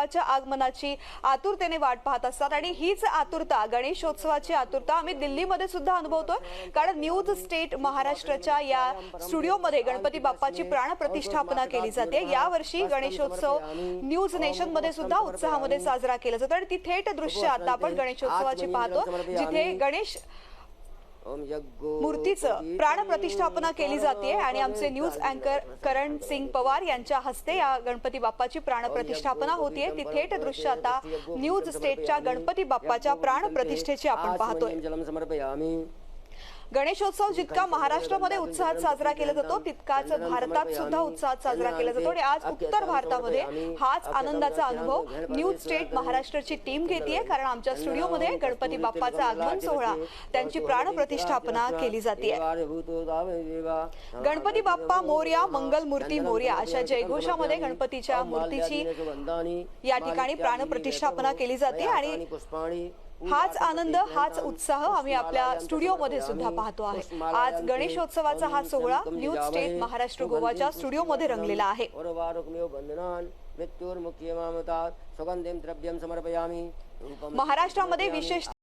बाप्पाच्या आगमनाची आतुरतेने वाट पाहत असतात आणि हीच आतुरता गणेशोत्सवाची आतुरता आम्ही दिल्लीमध्ये सुद्धा अनुभवतोय. कारण न्यूज स्टेट महाराष्ट्राच्या या स्टुडिओमध्ये गणपती बाप्पाची प्राणप्रतिष्ठापना केली जाते. यावर्षी गणेशोत्सव न्यूज नेशनमध्ये सुद्धा उत्साहामध्ये साजरा केला जातो. आणि ती थेट दृश्य आता आपण गणेशोत्सवाची पाहतो जिथे गणेश मूर्तीचं प्राणप्रतिष्ठापना केली जाते आणि आमचे न्यूज अँकर करण सिंग पवार यांच्या हस्ते या गणपती बाप्पाची प्राणप्रतिष्ठापना होतीये. ती थेट दृश्य आता न्यूज स्टेटच्या गणपती बाप्पाच्या प्राणप्रतिष्ठेची आपण पाहतोय. गणेशोत्सव जितका महाराष्ट्रामध्ये उत्साहात साजरा केला जातो तितकाच भारतात सुद्धा उत्साहात साजरा केला जातो. आणि आज उत्तर भारतामध्ये हाच आनंदाचा अनुभव न्यूज स्टेट महाराष्ट्राची टीम घेतीये कारण आमच्या स्टुडिओमध्ये गणपती बाप्पाचा आगमन सोहळा त्यांची प्राणप्रतिष्ठापना केली जाते गणपती बाप्पा मोर्या मंगल मूर्ती मोर्या अशा जयघोषामध्ये गणपतीच्या मूर्तीची या ठिकाणी प्राणप्रतिष्ठापना केली जाते. आणि हाच आनंद हाच उत्साह आम्ही आपल्या स्टुडिओमध्ये सुद्धा पाहतो आहे. आज गणेशोत्सवाचा हा सोहळा न्यूज स्टेट महाराष्ट्र गोवाच्या स्टुडिओमध्ये रंगलेला आहे. औरवारुकमेव बंधनान् मृत्युर्मुख्यमामतात् सुगन्धिं द्रव्यं समर्पयामि रूपं महाराष्ट्रामध्ये. विशेष